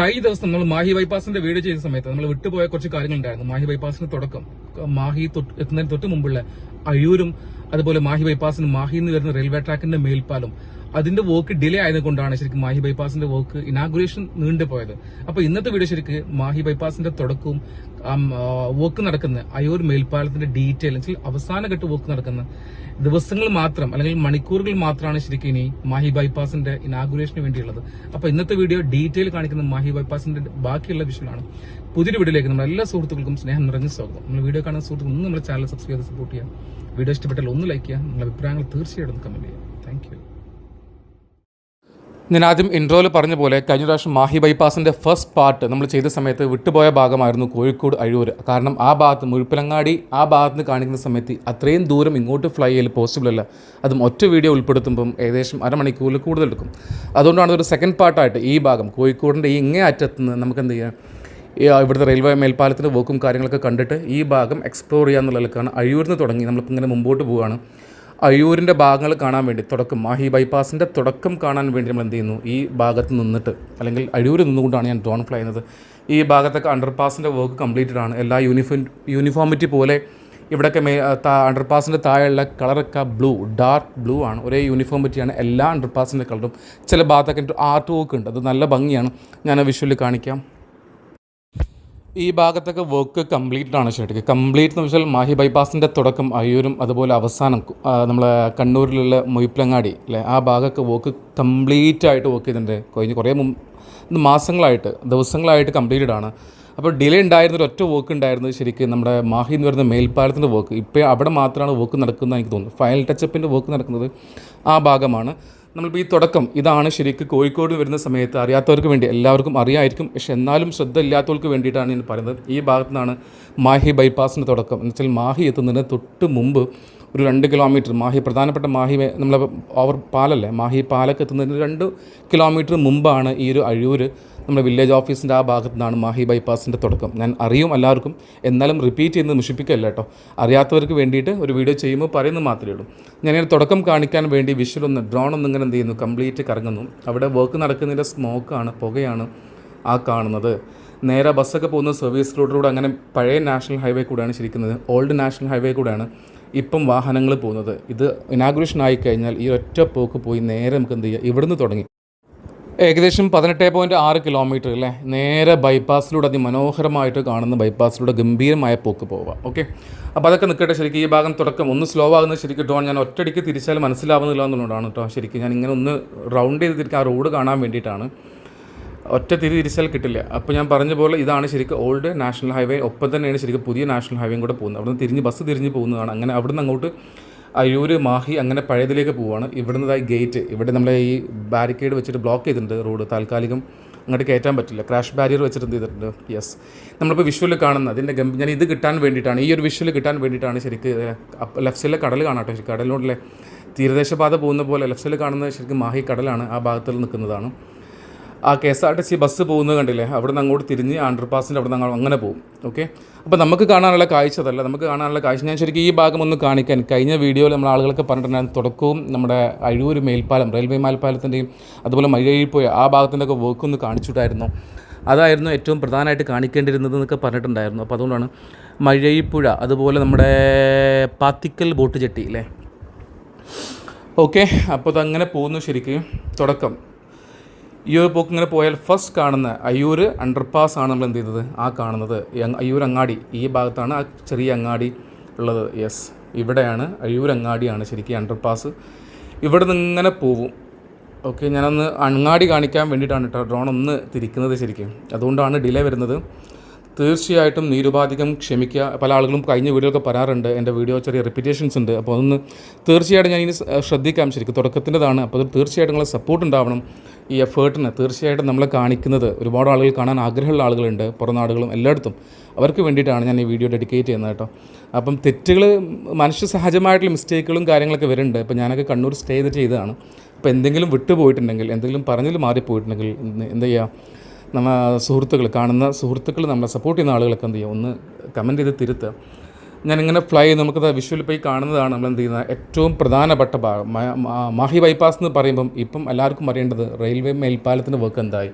കഴിഞ്ഞ ദിവസം നമ്മൾ മാഹി ബൈപ്പാസിന്റെ വീഡിയോ ചെയ്യുന്ന സമയത്ത് നമ്മൾ വിട്ടുപോയ കുറച്ച് കാര്യങ്ങളുണ്ടായിരുന്നു. മാഹി ബൈപ്പാസിന് തുടക്കം. മാഹി എത്തുന്നതിന് തൊട്ട് മുമ്പുള്ള അഴൂരും അതുപോലെ മാഹി ബൈപ്പാസിന് മാഹിന്ന് വരുന്ന റെയിൽവേ ട്രാക്കിന്റെ മേൽപ്പാലും. അതിന്റെ വർക്ക് ഡിലേ ആയതുകൊണ്ടാണ് ശരിക്കും മാഹി ബൈപ്പാസിന്റെ വർക്ക് ഇനാഗുറേഷൻ നീണ്ടു പോയത്. അപ്പൊ ഇന്നത്തെ വീഡിയോ ശരിക്ക് മാഹി ബൈപ്പാസിന്റെ തുടക്കവും വർക്ക് നടക്കുന്ന അയോർ മേൽപ്പാലത്തിന്റെ ഡീറ്റെയിൽ അവസാന ഘട്ട വർക്ക് നടക്കുന്ന ദിവസങ്ങൾ മാത്രം അല്ലെങ്കിൽ മണിക്കൂറുകൾ മാത്രമാണ് ശരിക്കും ഇനി മാഹി ബൈപ്പാസിന്റെ ഇനാഗുറേഷന് വേണ്ടിയുള്ളത്. അപ്പൊ ഇന്നത്തെ വീഡിയോ ഡീറ്റെയിൽ കാണിക്കുന്ന മാഹി ബൈപ്പാസിന്റെ ബാക്കിയുള്ള വിഷയമാണ് പുതിയൊരു വീഡിയോയിലേക്ക് നമ്മുടെ എല്ലാ സുഹൃത്തുക്കൾക്കും സ്നേഹം നിറഞ്ഞ സ്വാഗതം. നമ്മൾ വീഡിയോ കാണുന്ന സുഹൃത്തുക്കൾ ഒന്ന് നമ്മുടെ ചാനൽ സബ്സ്ക്രൈബ് ചെയ്ത് സപ്പോർട്ട് ചെയ്യാം. വീഡിയോ ഇഷ്ടപ്പെട്ടാൽ ഒന്ന് ലൈക്ക് ചെയ്യാം നിങ്ങളുടെ അഭിപ്രായങ്ങൾ തീർച്ചയായിട്ടും കമന്റ് ചെയ്യാം താങ്ക് ഞാൻ ആദ്യം ഇൻട്രോയിൽ പറഞ്ഞ പോലെ കഴിഞ്ഞ പ്രാവശ്യം മാഹി ബൈപ്പാസിന്റെ ഫസ്റ്റ് പാർട്ട് നമ്മൾ ചെയ്ത സമയത്ത് വിട്ടുപോയ ഭാഗമായിരുന്നു കോഴിക്കോട് അഴൂർ. കാരണം ആ ഭാഗത്ത് മുഴുപ്പിലങ്ങാടി ആ ഭാഗത്ത് നിന്ന് കാണിക്കുന്ന സമയത്ത് അത്രയും ദൂരം ഇങ്ങോട്ട് ഫ്ലൈ ചെയ്യൽ പോസിബിൾ അല്ല. അതും ഒറ്റ വീഡിയോ ഉൾപ്പെടുത്തുമ്പം ഏകദേശം അരമണിക്കൂറിൽ കൂടുതൽ എടുക്കും. അതുകൊണ്ടാണ് ഒരു സെക്കൻഡ് പാർട്ടായിട്ട് ഈ ഭാഗം കോഴിക്കോടിന്റെ ഈ ഇങ്ങേ അറ്റത്തുനിന്ന് നമുക്ക് എന്ത് ചെയ്യാം? ഇവിടുത്തെ റെയിൽവേ മേൽപ്പാലത്തിന്റെ വർക്കും കാര്യങ്ങളൊക്കെ കണ്ടിട്ട് ഈ ഭാഗം എക്സ്പ്ലോർ ചെയ്യാമെന്നുള്ള നിലക്കാണ് അഴിയൂരിൽ നിന്ന് തുടങ്ങി. നമ്മളിപ്പോൾ ഇങ്ങനെ മുമ്പോട്ട് പോവുകയാണ് അയ്യൂരിന്റെ ഭാഗങ്ങൾ കാണാൻ വേണ്ടി തുടക്കം മാഹി ബൈപ്പാസിന്റെ തുടക്കം കാണാൻ വേണ്ടി നമ്മൾ എന്ത് ചെയ്യുന്നു? ഈ ഭാഗത്ത് നിന്നിട്ട് അല്ലെങ്കിൽ അഴിയൂരിൽ നിന്നുകൊണ്ടാണ് ഞാൻ ഡ്രോൺ ഫ്ലൈ ചെയ്യുന്നത്. ഈ ഭാഗത്തൊക്കെ അണ്ടർപാസിന്റെ വർക്ക് കംപ്ലീറ്റഡ് ആണ്. എല്ലാ യൂണിഫോം യൂണിഫോമിറ്റി പോലെ ഇവിടെയൊക്കെ മേ അണ്ടർപാസിന്റെ താഴെയുള്ള കളറൊക്കെ ബ്ലൂ ഡാർക്ക് ബ്ലൂ ആണ്. ഒരേ യൂണിഫോമിറ്റിയാണ് എല്ലാ അണ്ടർപാസിന്റെ കളറും ചില ഭാഗത്തൊക്കെ ആർട്ട് വർക്ക് ഉണ്ട്. അത് നല്ല ഭംഗിയാണ്. ഞാൻ വിഷ്വലിൽ കാണിക്കാം. ഈ ഭാഗത്തൊക്കെ വർക്ക് കംപ്ലീറ്റ് ആണ് ശരിക്കും. കംപ്ലീറ്റ് എന്ന് വെച്ചാൽ മാഹി ബൈപ്പാസിന്റെ തുടക്കം അയ്യൂരും അതുപോലെ അവസാനം നമ്മളെ കണ്ണൂരിലുള്ള മൊയ്പ്പിലങ്ങാടി അല്ലേ ആ ഭാഗമൊക്കെ വർക്ക് കംപ്ലീറ്റ് ആയിട്ട് വർക്ക് ചെയ്തിട്ടുണ്ട്. കഴിഞ്ഞ് കുറേ മുമ്പ് മാസങ്ങളായിട്ട് ദിവസങ്ങളായിട്ട് കംപ്ലീറ്റഡ് ആണ്. അപ്പോൾ ഡിലേ ഉണ്ടായിരുന്ന ഒറ്റ വർക്ക് ഉണ്ടായിരുന്നത് ശരിക്കും നമ്മുടെ മാഹി എന്ന് പറയുന്ന മേൽപ്പാലത്തിന്റെ വർക്ക് ഇപ്പോൾ അവിടെ മാത്രമാണ് വർക്ക് നടക്കുന്നത് എനിക്ക് തോന്നുന്നു. ഫൈനൽ ടച്ചപ്പിന്റെ വർക്ക് നടക്കുന്നത് ആ ഭാഗമാണ്. നമ്മളിപ്പോൾ ഈ തുടക്കം ഇതാണ് ശരിക്കും കോഴിക്കോട് വരുന്ന സമയത്ത് അറിയാത്തവർക്ക് വേണ്ടി എല്ലാവർക്കും അറിയായിരിക്കും പക്ഷെ എന്നാലും ശ്രദ്ധ ഇല്ലാത്തവർക്ക് വേണ്ടിയിട്ടാണ് ഞാൻ പറയുന്നത്. ഈ ഭാഗത്തു നിന്നാണ് മാഹി ബൈപ്പാസിന്റെ തുടക്കം. എന്ന് വെച്ചാൽ മാഹി എത്തുന്നതിന് തൊട്ട് മുമ്പ് ഒരു രണ്ട് കിലോമീറ്റർ മാഹി പ്രധാനപ്പെട്ട മാഹി നമ്മളെ ഓവർ പാലല്ലേ? മാഹി പാലൊക്കെ എത്തുന്നതിന് രണ്ട് കിലോമീറ്റർ മുമ്പാണ് ഈ ഒരു അഴൂർ നമ്മുടെ വില്ലേജ് ഓഫീസിന്റെ ആ ഭാഗത്തു നിന്നാണ് മാഹി ബൈപ്പാസിന്റെ തുടക്കം. ഞാൻ അറിയും എല്ലാവർക്കും. എന്നാലും റിപ്പീറ്റ് ചെയ്യുന്നത് മുഷിപ്പിക്കല്ല കേട്ടോ. അറിയാത്തവർക്ക് വേണ്ടിയിട്ട് ഒരു വീഡിയോ ചെയ്യുമ്പോൾ പറയുന്നത് മാത്രമേ ഉള്ളൂ. ഞാനിങ്ങനെ തുടക്കം കാണിക്കാൻ വേണ്ടി വിഷ്വൽ ഡ്രോൺ ഒന്ന് ഇങ്ങനെ എന്ത് ചെയ്യുന്നു കംപ്ലീറ്റ് കറങ്ങുന്നു. അവിടെ വർക്ക് നടക്കുന്നതിന്റെ സ്മോക്കാണ് പുകയാണ് ആ കാണുന്നത്. നേരെ ബസ്സൊക്കെ പോകുന്ന സർവീസ് റോഡിലൂടെ അങ്ങനെ പഴയ നാഷണൽ ഹൈവേ കൂടെയാണ് ശരിക്കുന്നത്. ഓൾഡ് നാഷണൽ ഹൈവേ കൂടെയാണ് ഇപ്പം വാഹനങ്ങൾ പോകുന്നത്. ഇത് ഇനാഗുറേഷൻ ആയി കഴിഞ്ഞാൽ ഈ ഒറ്റ പോക്ക് പോയി നേരെ നമുക്ക് എന്ത് ചെയ്യുക ഇവിടുന്ന് തുടങ്ങി. ഏകദേശം പതിനെട്ട് പോയിന്റ് ആറ് കിലോമീറ്റർ അല്ലേ നേരെ ബൈപ്പാസിലൂടെ അതിമനോഹരമായിട്ട് കാണുന്ന ബൈപ്പാസിലൂടെ ഗംഭീരമായ പോക്ക് പോവുക. ഓക്കെ അപ്പോൾ അതൊക്കെ നിൽക്കട്ടെ ശരിക്കും. ഈ ഭാഗം തുടക്കം ഒന്ന് സ്ലോ ആകുന്നത് ശരിക്കും കിട്ടുവാണ് ഞാൻ ഒറ്റയടിക്ക് തിരിച്ചാൽ മനസ്സിലാവുന്നില്ല എന്നുള്ളതാണ് കേട്ടോ ശരിക്കും. ഞാൻ ഇങ്ങനെ ഒന്ന് റൗണ്ട് ചെയ്ത് ആ റോഡ് കാണാൻ വേണ്ടിയിട്ടാണ്. ഒറ്റ തിരി തിരിച്ചാൽ കിട്ടില്ല. അപ്പോൾ ഞാൻ പറഞ്ഞ പോലെ ഇതാണ് ശരിക്കും ഓൾഡ് നാഷണൽ ഹൈവേ ഒപ്പം തന്നെയാണ് ശരിക്കും പുതിയ നാഷണൽ ഹൈവേയും കൂടെ പോകുന്നത്. അവിടുന്ന് തിരിഞ്ഞ് ബസ് തിരിഞ്ഞ് പോകുന്നതാണ്. അങ്ങനെ അവിടുന്ന് അങ്ങോട്ട് അയ്യൂർ മാഹി അങ്ങനെ പഴയതിലേക്ക് പോവുകയാണ് ഇവിടുന്നതായി ഗേറ്റ് ഇവിടെ നമ്മളെ ഈ ബാരിക്കേഡ് വെച്ചിട്ട് ബ്ലോക്ക് ചെയ്തിട്ടുണ്ട് റോഡ് താൽക്കാലികം അങ്ങോട്ട് കയറ്റാൻ പറ്റില്ല. ക്രാഷ് ബാരിയർ വെച്ചിട്ട് എന്ത് ചെയ്തിട്ടുണ്ട്? യെസ് നമ്മളിപ്പോൾ വിഷ്വൽ കാണുന്ന അതിന്റെ ഗം ഞാൻ ഇത് കിട്ടാൻ വേണ്ടിയിട്ടാണ്. ഈ ഒരു വിഷ്വൽ കിട്ടാൻ വേണ്ടിയിട്ടാണ് ശരിക്ക് ലെഫ്റ്റ് സൈഡിലെ കടൽ കാണാട്ടെ ശരിക്കും കടലിനോടല്ലേ തീരദേശ പാത പോകുന്ന പോലെ ലെഫ്റ്റ് സൈഡിൽ കാണുന്നത് ശരിക്കും മാഹി കടലാണ്. ആ ഭാഗത്തിൽ നിൽക്കുന്നതാണ്. ആ K S R T C bus പോകുന്നത് കണ്ടില്ലേ? അവിടെ നിന്ന് അങ്ങോട്ട് തിരിഞ്ഞ് അണ്ടർപാസിന്റെ അവിടെ നിന്ന് അങ്ങനെ പോകും. ഓക്കെ അപ്പോൾ നമുക്ക് കാണാനുള്ള കാഴ്ച അതല്ല. നമുക്ക് കാണാനുള്ള കാഴ്ച. ഞാൻ ശരിക്കും ഈ ഭാഗം ഒന്ന് കാണിക്കാൻ കഴിഞ്ഞ വീഡിയോയിൽ നമ്മൾ ആളുകൾക്ക് പറഞ്ഞിട്ടുണ്ടായിരുന്നു തുടക്കവും നമ്മുടെ അഴൂർ മേൽപ്പാലം റെയിൽവേ മേൽപ്പാലത്തിന്റെയും അതുപോലെ മഴയിൽപ്പോയ ആ ഭാഗത്തിന്റെ ഒക്കെ വർക്ക് ഒന്ന് കാണിച്ചിട്ടായിരുന്നു. അതായിരുന്നു ഏറ്റവും പ്രധാനമായിട്ട് കാണിക്കേണ്ടിയിരുന്നത് എന്നൊക്കെ പറഞ്ഞിട്ടുണ്ടായിരുന്നു. അപ്പോൾ അതുകൊണ്ടാണ് മഴയിപ്പുഴ അതുപോലെ നമ്മുടെ പാത്തിക്കൽ ബോട്ട് ജെട്ടി അല്ലേ? ഓക്കെ അപ്പോൾ അതങ്ങനെ പോകുന്നു ശരിക്കും. തുടക്കം. ഈ ഒരു പോക്ക് ഇങ്ങനെ പോയാൽ ഫസ്റ്റ് കാണുന്ന അയ്യൂർ അണ്ടർപാസ് ആണ് നമ്മൾ എന്ത് ചെയ്തത്? ആ കാണുന്നത്. അയ്യൂർ അങ്ങാടി. ഈ ഭാഗത്താണ് ആ ചെറിയ അങ്ങാടി ഉള്ളത്. യെസ് ഇവിടെയാണ് അയ്യൂർ അങ്ങാടിയാണ് ശരിക്കും അണ്ടർപാസ് ഇവിടെ നിന്ന് ഇങ്ങനെ പോവും. ഓക്കെ ഞാനൊന്ന് അങ്ങാടി കാണിക്കാൻ വേണ്ടിയിട്ടാണ് കേട്ടോ ഡ്രോൺ ഒന്ന് തിരിക്കുന്നത് ശരിക്കും. അതുകൊണ്ടാണ് ഡിലേ വരുന്നത്. തീർച്ചയായിട്ടും നിരുപാധികം ക്ഷമിക്കുക. പല ആളുകളും കഴിഞ്ഞ വീഡിയോ ഒക്കെ പറയാറുണ്ട് എന്റെ വീഡിയോ ചെറിയ റിപ്പീറ്റേഷൻസ് ഉണ്ട്. അപ്പോൾ അതൊന്ന് തീർച്ചയായിട്ടും ഞാൻ ഇനി ശ്രദ്ധിക്കാം. ശരിക്കും തുടക്കത്തിന്റെതാണ്. അപ്പോൾ അത് തീർച്ചയായിട്ടും നിങ്ങളെ സപ്പോർട്ട് ഉണ്ടാവണം. ഈ എഫേർട്ടിന് തീർച്ചയായിട്ടും നമ്മളെ കാണിക്കുന്നത് ഒരുപാട് ആളുകൾ കാണാൻ ആഗ്രഹമുള്ള ആളുകളുണ്ട് പുറം നാടുകളും എല്ലായിടത്തും. അവർക്ക് വേണ്ടിയിട്ടാണ് ഞാൻ ഈ വീഡിയോ ഡെഡിക്കേറ്റ് ചെയ്യുന്നത് കേട്ടോ. അപ്പം തെറ്റുകൾ മനുഷ്യ സഹജമായിട്ടുള്ള മിസ്റ്റേക്കുകളും കാര്യങ്ങളൊക്കെ വരുന്നുണ്ട്. അപ്പോൾ ഞാനൊക്കെ കണ്ണൂർ സ്റ്റേ ചെയ്ത് ചെയ്തതാണ്. അപ്പോൾ എന്തെങ്കിലും വിട്ടുപോയിട്ടുണ്ടെങ്കിൽ എന്തെങ്കിലും പറഞ്ഞതിൽ മാറിപ്പോയിട്ടുണ്ടെങ്കിൽ എന്ത് ചെയ്യുക നമ്മ സുഹൃത്തുക്കൾ കാണുന്ന സുഹൃത്തുക്കൾ നമ്മളെ സപ്പോർട്ട് ചെയ്യുന്ന ആളുകളൊക്കെ എന്ത് ചെയ്യുക ഒന്ന് കമന്റ് ചെയ്ത് തിരുത്തുക ഞാനിങ്ങനെ ഫ്ലൈ നമുക്കത് വിഷ്വൽ പോയി കാണുന്നതാണ് നമ്മൾ എന്ത് ചെയ്യുന്നത്? ഏറ്റവും പ്രധാനപ്പെട്ട ഭാഗം. മാഹി ബൈപ്പാസ് എന്ന് പറയുമ്പം ഇപ്പം എല്ലാവർക്കും അറിയേണ്ടത് റെയിൽവേ മേൽപ്പാലത്തിന്റെ വർക്ക് എന്തായി?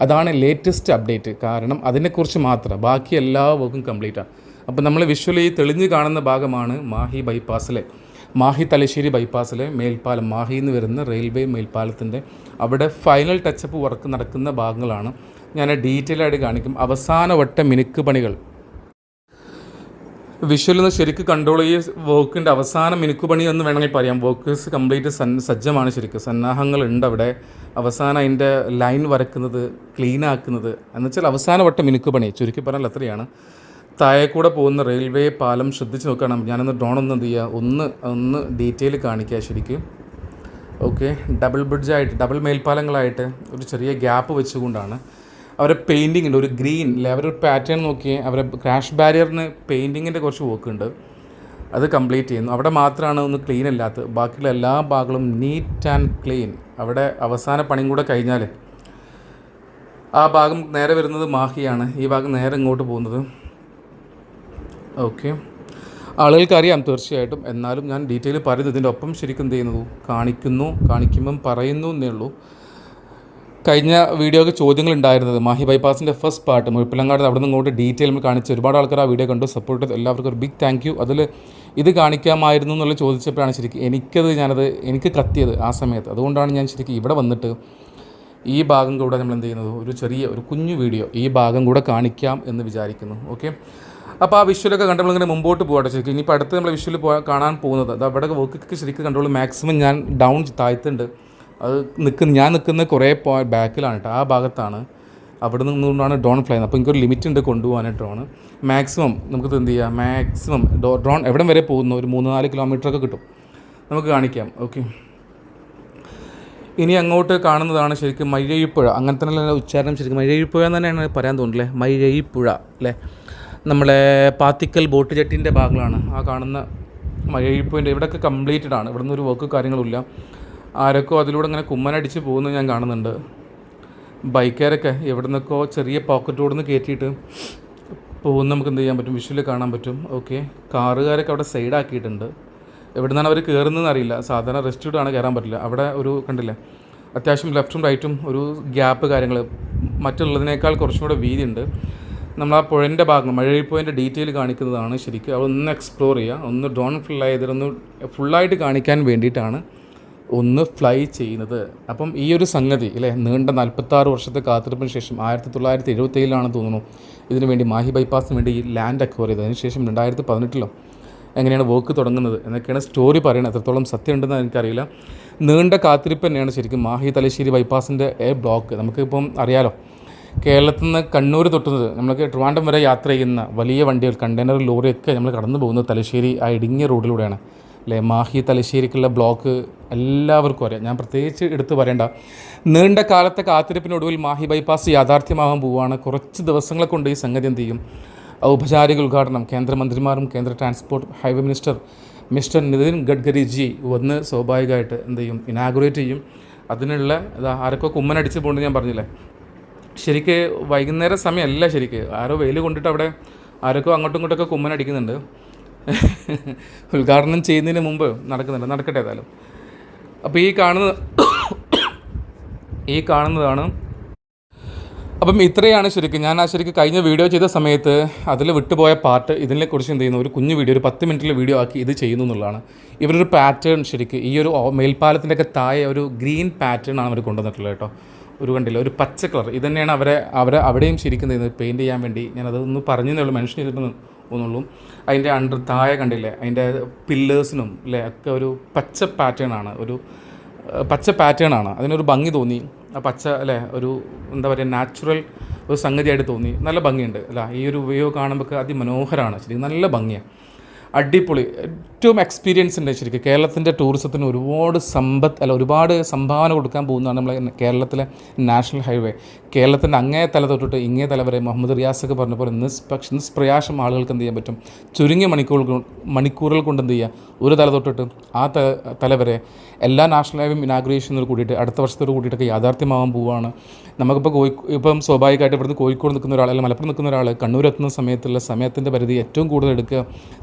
അതാണ് ലേറ്റസ്റ്റ് അപ്ഡേറ്റ് കാരണം അതിനെക്കുറിച്ച് മാത്രം. ബാക്കി എല്ലാ വർക്കും കംപ്ലീറ്റാണ് അപ്പം നമ്മൾ വിഷ്വലി തെളിഞ്ഞ് കാണുന്ന ഭാഗമാണ് മാഹി ബൈപ്പാസിലെ മാഹി തലശ്ശേരി ബൈപ്പാസിലെ മേൽപ്പാലം. മാഹി എന്ന് വരുന്ന റെയിൽവേ മേൽപ്പാലത്തിന്റെ അവിടെ ഫൈനൽ ടച്ചപ്പ് വർക്ക് നടക്കുന്ന ഭാഗങ്ങളാണ്. ഞാൻ ഡീറ്റെയിൽ ആയിട്ട് കാണിക്കും. അവസാനവട്ട മിനുക്ക് പണികൾ. വിഷ്വലിൽ നിന്ന് ശരിക്കും കൺട്രോൾ ഈ വർക്കിന്റെ അവസാന മിനുക്ക് പണി എന്ന് വേണമെങ്കിൽ പറയാം. വർക്കേഴ്സ് കംപ്ലീറ്റ് സൻ സജ്ജമാണ് ശരിക്കും. സന്നാഹങ്ങളുണ്ട് അവിടെ. അവസാനം അതിന്റെ ലൈൻ വരക്കുന്നത് ക്ലീൻ ആക്കുന്നത്. എന്നുവെച്ചാൽ അവസാനവട്ട മിനുക്ക് പണി. ചുരുക്കി പറഞ്ഞാൽ അത്രയാണ്. താഴെ കൂടെ പോകുന്ന റെയിൽവേ പാലം ശ്രദ്ധിച്ച് നോക്കണം ഞാനൊന്ന് ഡ്രോൺ ഒന്ന് എന്ത് ചെയ്യുക ഒന്ന് ഒന്ന് ഡീറ്റെയിൽ കാണിക്കുക ശരിക്കും. ഓക്കെ ഡബിൾ ബ്രിഡ്ജായിട്ട് ഡബിൾ മേൽപ്പാലങ്ങളായിട്ട് ഒരു ചെറിയ ഗ്യാപ്പ് വെച്ചുകൊണ്ടാണ് അവരെ പെയിന്റിങ്ങിന്റെ ഒരു ഗ്രീൻ അല്ലെ അവരൊരു പാറ്റേൺ നോക്കി അവരെ ക്രാഷ് ബാരിയറിന് പെയിന്റിങ്ങിന്റെ കുറച്ച് വർക്ക് ഉണ്ട്. അത് കംപ്ലീറ്റ് ചെയ്യുന്നു. അവിടെ മാത്രമാണ് ഒന്ന് ക്ലീൻ അല്ലാത്തത്. ബാക്കിയുള്ള എല്ലാ ഭാഗങ്ങളും നീറ്റ് ആൻഡ് ക്ലീൻ അവിടെ അവസാന പണിയും കൂടെ കഴിഞ്ഞാൽ ആ ഭാഗം നേരെ വരുന്നത് മാഹിയാണ്. ഈ ഭാഗം നേരെ ഇങ്ങോട്ട് പോകുന്നത്. ഓക്കെ ആളുകൾക്ക് അറിയാം തീർച്ചയായിട്ടും. എന്നാലും ഞാൻ ഡീറ്റെയിൽ പറയുന്നത് ഇതിന്റെ ഒപ്പം ശരിക്കും എന്ത് ചെയ്യുന്നു? കാണിക്കുന്നു. കാണിക്കുമ്പം പറയുന്നു എന്നേ ഉള്ളൂ. കഴിഞ്ഞ വീഡിയോക്ക് ചോദ്യങ്ങൾ ഉണ്ടായിരുന്നത് മാഹി ബൈപ്പാസിന്റെ ഫസ്റ്റ് പാർട്ട് മുഴപ്പിലങ്ങാട് അവിടെ നിന്ന് ഇങ്ങോട്ട് ഡീറ്റെയിൽ കാണിച്ച് ഒരുപാട് ആൾക്കാർ ആ വീഡിയോ കണ്ടു. സപ്പോർട്ട് ചെയ്ത് എല്ലാവർക്കും ഒരു ബിഗ് താങ്ക് യു അതിൽ ഇത് കാണിക്കാമായിരുന്നു എന്നുള്ള ചോദിച്ചപ്പോഴാണ് ശരിക്കും എനിക്കത് ഞാനത് എനിക്ക് കത്തിയത് ആ സമയത്ത്. അതുകൊണ്ടാണ് ഞാൻ ശരിക്കും ഇവിടെ വന്നിട്ട് ഈ ഭാഗം കൂടെ നമ്മൾ എന്ത് ചെയ്യുന്നത്? ഒരു ചെറിയ ഒരു കുഞ്ഞു വീഡിയോ ഈ ഭാഗം കൂടെ കാണിക്കാം എന്ന് വിചാരിക്കുന്നു. ഓക്കെ അപ്പോൾ ആ വിഷ്വലൊക്കെ കണ്ട് നമ്മളിങ്ങനെ മുമ്പോട്ട് പോകട്ടെ ശരിക്കും. ഇനിയിപ്പോൾ അടുത്ത് നമ്മൾ വിഷ്വൽ കാണാൻ പോകുന്നത്. അത് അവിടെ വർക്കൊക്കെ ശരിക്കും കണ്ടോളൂ മാക്സിമം ഞാൻ ഡൗൺ താഴ്ത്തുണ്ട് അത് നിൽക്കുന്ന ഞാൻ നിൽക്കുന്ന കുറേ പോ ബാക്കിലാണ് കേട്ടോ ആ ഭാഗത്താണ്. അവിടെ നിന്നുകൊണ്ടാണ് ഡ്രോൺ ഫ്ലൈ അപ്പോൾ എനിക്കൊരു ലിമിറ്റ് ഉണ്ട് കൊണ്ടുപോകാൻ ഡ്രോൺ മാക്സിമം നമുക്ക് എന്ത് ചെയ്യാം? മാക്സിമം ഡ്രോൺ എവിടം വരെ പോകുന്നു? ഒരു മൂന്ന് നാല് കിലോമീറ്ററൊക്കെ കിട്ടും. നമുക്ക് കാണിക്കാം. ഓക്കെ ഇനി അങ്ങോട്ട് കാണുന്നതാണ് ശരിക്കും മയ്യഴിപ്പുഴ അങ്ങനെ തന്നെ ഉച്ചാരണം ശരിക്കും മയ്യഴിപ്പുഴ എന്ന് തന്നെയാണ് പറയാൻ തോന്നുന്നില്ലേ മയ്യഴിപ്പുഴ അല്ലേ? നമ്മളെ പാത്തിക്കൽ ബോട്ട് ജെട്ടിന്റെ ഭാഗങ്ങളാണ് ആ കാണുന്ന മയ്യഴിപ്പുഴന്റെ ഇവിടെയൊക്കെ കംപ്ലീറ്റഡ് ആണ്. ഇവിടെ നിന്ന് ഒരു വർക്ക് കാര്യങ്ങളുമില്ല ആരൊക്കെ അതിലൂടെ ഇങ്ങനെ കുമ്മനടിച്ച് പോകുന്നത് ഞാൻ കാണുന്നുണ്ട്. ബൈക്കാരൊക്കെ എവിടെ നിന്നൊക്കെ ചെറിയ പോക്കറ്റ് റോഡിൽ നിന്ന് കയറ്റിയിട്ട് പോകുന്ന നമുക്ക് എന്ത് ചെയ്യാൻ പറ്റും? വിഷ്വലിൽ കാണാൻ പറ്റും. ഓക്കെ കാറുകാരൊക്കെ അവിടെ സൈഡാക്കിയിട്ടുണ്ട് എവിടെ നിന്നാണ് അവർ കയറുന്നതെന്ന് അറിയില്ല. സാധാരണ റെസ്റ്റ് ആണ് കയറാൻ പറ്റില്ല. അവിടെ ഒരു കണ്ടില്ലേ? അത്യാവശ്യം ലെഫ്റ്റും റൈറ്റും ഒരു ഗ്യാപ്പ് കാര്യങ്ങൾ മറ്റുള്ളതിനേക്കാൾ കുറച്ചും കൂടെ വീതിയുണ്ട് നമ്മൾ ആ പുഴന്റെ ഭാഗം മഴയിപ്പോയിന്റെ ഡീറ്റെയിൽ കാണിക്കുന്നതാണ് ശരിക്കും. അതൊന്ന് എക്സ്പ്ലോർ ചെയ്യുക ഒന്ന് ഡ്രോൺ ഫ്ലൈ ചെയ്തിട്ടൊന്ന് ഫുള്ളായിട്ട് കാണിക്കാൻ വേണ്ടിയിട്ടാണ്. ഒന്ന് ഫ്ലൈ ചെയ്യുന്നത്. അപ്പം ഈ ഒരു സംഗതി അല്ലേ നീണ്ട നാൽപ്പത്താറ് വർഷത്തെ കാത്തിരിപ്പിന് ശേഷം ആയിരത്തി തൊള്ളായിരത്തി എഴുപത്തേഴിലാണെന്ന് തോന്നുന്നു. ഇതിനു വേണ്ടി മാഹി ബൈപ്പാസിന് വേണ്ടി ഈ ലാൻഡ് അക്വയർ ചെയ്തത് അതിനുശേഷം രണ്ടായിരത്തി പതിനെട്ടിലോ എങ്ങനെയാണ് വർക്ക് തുടങ്ങുന്നത് എന്നൊക്കെയാണ് സ്റ്റോറി പറയുന്നത്. എത്രത്തോളം സത്യം ഉണ്ടെന്ന് എനിക്കറിയില്ല. നീണ്ട കാത്തിരിപ്പ് തന്നെയാണ് ശരിക്കും മാഹി തലശ്ശേരി ബൈപ്പാസിന്റെ എ ബ്ലോക്ക് നമുക്കിപ്പം അറിയാലോ കേരളത്തിൽ നിന്ന് കണ്ണൂർ തൊട്ടുന്നത് നമ്മൾക്ക് ട്രിവാൻഡം വരെ യാത്ര ചെയ്യുന്ന വലിയ വണ്ടികൾ കണ്ടെയ്നർ ലോറിയൊക്കെ നമ്മൾ കടന്നു പോകുന്നത് തലശ്ശേരി ആ ഇടുങ്ങിയ റോഡിലൂടെയാണ് അല്ലേ? മാഹി തലശ്ശേരിക്കുള്ള ബ്ലോക്ക് എല്ലാവർക്കും അറിയാം. ഞാൻ പ്രത്യേകിച്ച് എടുത്തു പറയേണ്ട. നീണ്ട കാലത്തെ കാത്തിരിപ്പിനൊടുവിൽ മാഹി ബൈപ്പാസ് യാഥാർത്ഥ്യമാകാൻ പോവുകയാണ്. കുറച്ച് ദിവസങ്ങളെ കൊണ്ട് ഈ സംഗതി എന്ത് ചെയ്യും? ഔപചാരിക ഉദ്ഘാടനം കേന്ദ്രമന്ത്രിമാരും കേന്ദ്ര transport highway minister mister Nitin Gadkari ji വന്ന് സ്വാഭാവികമായിട്ട് എന്ത് ചെയ്യും? ഇനാഗുറേറ്റ് ചെയ്യും. അതിനുള്ള ഇതാ ആരൊക്കെ കുമ്മനടിച്ച് പോകുന്നത് ഞാൻ പറഞ്ഞില്ലേ? ശരിക്ക് വൈകുന്നേര സമയമല്ല ശരിക്ക്. ആരോ വെയിൽ കൊണ്ടിട്ട് അവിടെ ആരൊക്കെ അങ്ങോട്ടും ഇങ്ങോട്ടൊക്കെ കുമ്മനടിക്കുന്നുണ്ട് ഉദ്ഘാടനം ചെയ്യുന്നതിന് മുമ്പ് നടക്കുന്നുണ്ട്. നടക്കട്ടെ ഏതായാലും. അപ്പോൾ ഈ കാണുന്ന ഈ കാണുന്നതാണ്. അപ്പം ഇത്രയാണ് ശരിക്കും. ഞാൻ ആ ശരിക്കും കഴിഞ്ഞ വീഡിയോ ചെയ്ത സമയത്ത് അതിൽ വിട്ടുപോയ പാർട്ട് ഇതിനെക്കുറിച്ച് എന്ത് ചെയ്യുന്നു? ഒരു കുഞ്ഞു വീഡിയോ ഒരു പത്ത് മിനിറ്റിലെ വീഡിയോ ആക്കി ഇത് ചെയ്യുന്നു എന്നുള്ളതാണ്. ഇവരൊരു പാറ്റേൺ ശരിക്കും. ഈ ഒരു മേൽപ്പാലത്തിന്റെയൊക്കെ താഴെ ഒരു ഗ്രീൻ പാറ്റേൺ ആണ് അവർ കൊണ്ടുവന്നിട്ടുള്ളത് കേട്ടോ. ഒരു കണ്ടില്ല? ഒരു പച്ച കളർ ഇത് തന്നെയാണ് അവരെ അവരെ അവിടെയും ശരിക്കും ചെയ്യുന്നത്? പെയിന്റ് ചെയ്യാൻ വേണ്ടി. ഞാനത് ഒന്ന് മെൻഷൻ ഉള്ളൂ. ഒന്നുള്ളൂ അതിന്റെ അണ്ടർ താഴെ കണ്ടില്ലേ അതിന്റെ പില്ലേഴ്സിനും അല്ലേ ഒക്കെ ഒരു പച്ച പാറ്റേൺ ആണ്. ഒരു പച്ച പാറ്റേൺ ആണ്. അതിനൊരു ഭംഗി തോന്നി. ആ പച്ച അല്ലേ ഒരു എന്താ പറയുക നാച്ചുറൽ ഒരു സംഗതിയായിട്ട് തോന്നി. നല്ല ഭംഗിയുണ്ട്. അല്ല ഈ ഒരു വ്യൂ കാണുമ്പോൾ അതിമനോഹരമാണ് ശരിക്കും നല്ല ഭംഗിയാണ് അടിപൊളി. ഏറ്റവും എക്സ്പീരിയൻസ് ഉണ്ട് ശരിക്കും. കേരളത്തിന്റെ ടൂറിസത്തിന് ഒരുപാട് സമ്പത്ത് അല്ല ഒരുപാട് സംഭാവന കൊടുക്കാൻ പോകുന്നതാണ് നമ്മളെ കേരളത്തിലെ നാഷണൽ ഹൈവേ കേരളത്തിന്റെ അങ്ങേ തല തൊട്ടിട്ട് ഇങ്ങേ തല വരെ മുഹമ്മദ് റിയാസൊക്കെ പറഞ്ഞ പോലെ നിസ്പക്ഷ നിഷ്പ്രയാസം ആളുകൾക്ക് എന്ത് ചെയ്യാൻ പറ്റും? ചുരുങ്ങിയ മണിക്കൂറുകൾ മണിക്കൂറുകൾ കൊണ്ട് എന്ത് ചെയ്യുക ഒരു തല തൊട്ടിട്ട് ആ തല വരെ എല്ലാ നാഷണൽ ഹൈവേയും ഇനാഗ്രേഷനോട് കൂടിയിട്ട് അടുത്ത വർഷത്തോട് കൂടിയിട്ടൊക്കെ യാഥാർത്ഥ്യമാവാൻ പോവുകയാണ് നമുക്കിപ്പോൾ കോഴി ഇപ്പം സ്വാഭാവികമായിട്ട് ഇവിടുന്ന് കോഴിക്കോട് നിൽക്കുന്ന ഒരാൾ അല്ലെങ്കിൽ മലപ്പുറം നിൽക്കുന്ന ഒരാൾ കണ്ണൂർ എത്തുന്ന സമയത്തുള്ള സമയത്തിന്റെ പരിധി ഏറ്റവും കൂടുതൽ എടുക്കുക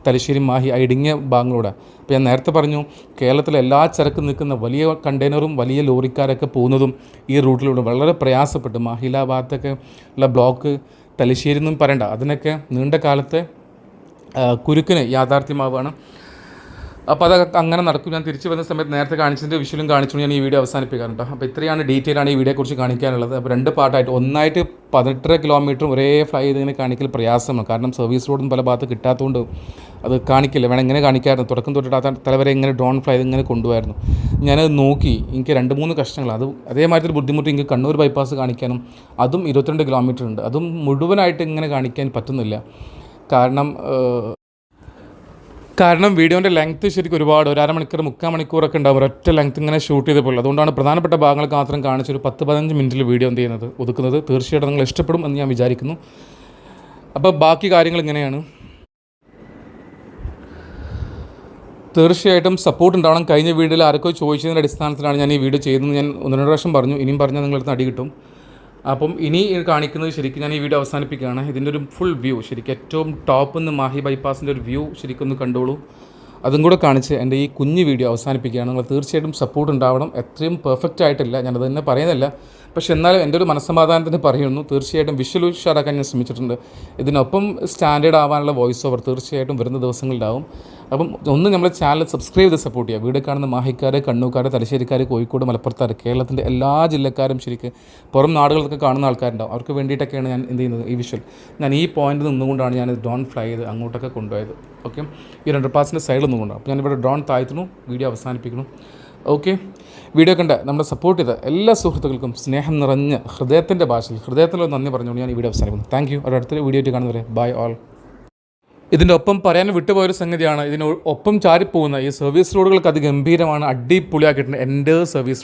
തലശ്ശേരി മാഹി ആ ഇടുങ്ങിയ ഭാഗങ്ങളൂടെ. അപ്പോൾ ഞാൻ നേരത്തെ പറഞ്ഞു കേരളത്തിലെ എല്ലാ ചരക്കും നിൽക്കുന്ന വലിയ കണ്ടെയ്നറും വലിയ ലോറിക്കാരൊക്കെ പോകുന്നതും ഈ റൂട്ടിലൂടെ വളരെ പ്രയാസപ്പെട്ടു മാഹില ഭാഗത്തൊക്കെ ഉള്ള ബ്ലോക്ക് തലശ്ശേരി എന്നും പറയണ്ട അതിനൊക്കെ നീണ്ട കാലത്തെ കുരുക്കിന് യാഥാർത്ഥ്യമാവുകയാണ്. അപ്പോൾ അതൊക്കെ അങ്ങനെ നടക്കും. ഞാൻ തിരിച്ചു വന്ന സമയത്ത് നേരത്തെ കാണിച്ചതിന്റെ വിഷ്വലും കാണിച്ചു ഞാൻ ഈ വീഡിയോ അവസാനിപ്പിക്കാറുണ്ട് അപ്പോൾ ഇത്രയാണ് ഡീറ്റെയിൽ ആണ് ഈ വീഡിയോയെക്കുറിച്ച് കാണിക്കാനുള്ളത്. അപ്പോൾ രണ്ട് പാർട്ടായിട്ട് ഒന്നായിട്ട് പതിനെട്ടര കിലോമീറ്ററും ഒരേ ഫ്ലൈ ഇതിനെ കാണിക്കൽ പ്രയാസമാണ്. കാരണം സർവീസ് റോഡും പല ഭാഗത്ത് കിട്ടാത്തതുകൊണ്ട് അത് കാണിക്കില്ല. വേണം ഇങ്ങനെ കാണിക്കായിരുന്നു. തുടക്കം തൊട്ടിട്ട് ആ തലവരെ ഇങ്ങനെ ഡോൺ ഫ്ലൈ ഇങ്ങനെ കൊണ്ടുപോയായിരുന്നു. ഞാനത് നോക്കി. എനിക്ക് രണ്ട് മൂന്ന് കഷ്ടങ്ങൾ അത് അതേമാതിരി ഒരു ബുദ്ധിമുട്ട് എനിക്ക് കണ്ണൂർ ബൈപ്പാസ് കാണിക്കാനും അതും ഇരുപത്തിരണ്ട് കിലോമീറ്റർ ഉണ്ട്. അതും മുഴുവനായിട്ട് ഇങ്ങനെ കാണിക്കാൻ പറ്റുന്നില്ല. കാരണം കാരണം വീഡിയോന്റെ ലെങ്ത് ശരിക്കും ഒരുപാട്. ഒരു അരമണിക്കൂർ മുക്കാൽ മണിക്കൂറൊക്കെ ഉണ്ടാവും ഒരൊറ്റ ലെങ്ത് ഇങ്ങനെ ഷൂട്ട് ചെയ്തപ്പോൾ അതുകൊണ്ടാണ് പ്രധാനപ്പെട്ട ഭാഗങ്ങൾ മാത്രം കാണിച്ച് ഒരു പത്ത് പതിനഞ്ച് മിനിറ്റിൽ വീഡിയോ എന്ത് ചെയ്യുന്നത്? ഒതുക്കുന്നത്. തീർച്ചയായിട്ടും നിങ്ങൾ ഇഷ്ടപ്പെടും എന്ന് ഞാൻ വിചാരിക്കുന്നു. അപ്പോൾ ബാക്കി കാര്യങ്ങൾ ഇങ്ങനെയാണ്. തീർച്ചയായിട്ടും സപ്പോർട്ട് ഉണ്ടാവണം. കഴിഞ്ഞ വീഡിയോയിൽ ആരൊക്കെ ചോദിച്ചതിന്റെ അടിസ്ഥാനത്തിലാണ് ഞാൻ ഈ വീഡിയോ ചെയ്തതെന്ന് ഞാൻ ഒന്ന് രണ്ട് പ്രാവശ്യം പറഞ്ഞു. ഇനിയും പറഞ്ഞാൽ നിങ്ങളടുത്ത് അടി കിട്ടും. അപ്പം ഇനി കാണിക്കുന്നത് ശരിക്കും ഞാൻ ഈ വീഡിയോ അവസാനിപ്പിക്കുകയാണ്. ഇതിന്റെ ഒരു ഫുൾ വ്യൂ ശരിക്കും ഏറ്റവും ടോപ്പ് നിന്ന് മാഹി ബൈപ്പാസിന്റെ ഒരു വ്യൂ ശരിക്കും ഒന്ന് കണ്ടോളൂ. അതും കൂടെ കാണിച്ച് എന്റെ ഈ കുഞ്ഞ് വീഡിയോ അവസാനിപ്പിക്കുകയാണ്. നിങ്ങൾ തീർച്ചയായിട്ടും സപ്പോർട്ട് ഉണ്ടാവണം. എത്രയും പെർഫെക്റ്റ് ആയിട്ടില്ല. ഞാനത് തന്നെ പറയുന്നില്ല പക്ഷെ എന്നാലും എന്റെ ഒരു മനസ്സമാധാനത്തിന് പറയുന്നു. തീർച്ചയായിട്ടും വിഷ്വൽ ഉഷാറാക്കാൻ ഞാൻ ശ്രമിച്ചിട്ടുണ്ട്. ഇതിനൊപ്പം സ്റ്റാൻഡേർഡ് ആവാനുള്ള വോയിസ് ഓവർ തീർച്ചയായിട്ടും വരുന്ന ദിവസങ്ങളിലാവും. അപ്പം ഒന്ന് നമ്മളെ ചാനൽ സബ്സ്ക്രൈബ് ചെയ്ത് സപ്പോർട്ട് ചെയ്യുക. വീട് കാണുന്ന മാഹിക്കാർ കണ്ണൂക്കാർ തലശ്ശേരിക്കാർ കോഴിക്കോട് മലപ്പുറത്താർ കേരളത്തിന്റെ എല്ലാ ജില്ലക്കാരും ശരിക്കും പുറം നാടുകളൊക്കെ കാണുന്ന ആൾക്കാരുണ്ടാവും. അവർക്ക് വേണ്ടിയിട്ടൊക്കെയാണ് ഞാൻ എന്ത് ചെയ്യുന്നത് ഈ വിഷ്വൽ ഞാൻ ഈ പോയിന്റ് നിന്നുകൊണ്ടാണ് ഞാൻ ഡ്രോൺ ഫ്ലൈ ചെയ്ത് അങ്ങോട്ടൊക്കെ കൊണ്ടുപോയത്. ഓക്കെ ഈ രണ്ട് പാസിന്റെ സൈഡിൽ നിന്നുകൊണ്ടാണ്. അപ്പോൾ ഞാനിവിടെ ഡ്രോൺ താഴ്ത്തുന്നു. വീഡിയോ അവസാനിപ്പിക്കുന്നു. ഓക്കെ വീഡിയോ കണ്ട നമ്മളെ സപ്പോർട്ട് ചെയ്ത എല്ലാ സുഹൃത്തുക്കൾക്കും സ്നേഹം നിറഞ്ഞ ഹൃദയത്തിന്റെ ഭാഷയിൽ ഹൃദയത്തിലൊരു നന്ദി പറഞ്ഞുകൊണ്ട് ഞാൻ ഈ വീഡിയോ അവസാനിക്കുന്നു താങ്ക് യു ഒരു അടുത്തൊരു വീഡിയോ ആയിട്ട് കാണുന്നവരെ ബൈ ഓൾ ഇതിന്റെ ഒപ്പം പറയാൻ വിട്ടുപോയൊരു സംഗതിയാണ് ഇതിന് ഒപ്പം ചാരിപ്പോകുന്ന ഈ സർവീസ് റോഡുകൾക്ക് അത് ഗംഭീരമാണ് അടിപൊളിയാക്കിയിട്ടുണ്ട് എന്റെ സർവീസ് റോഡ്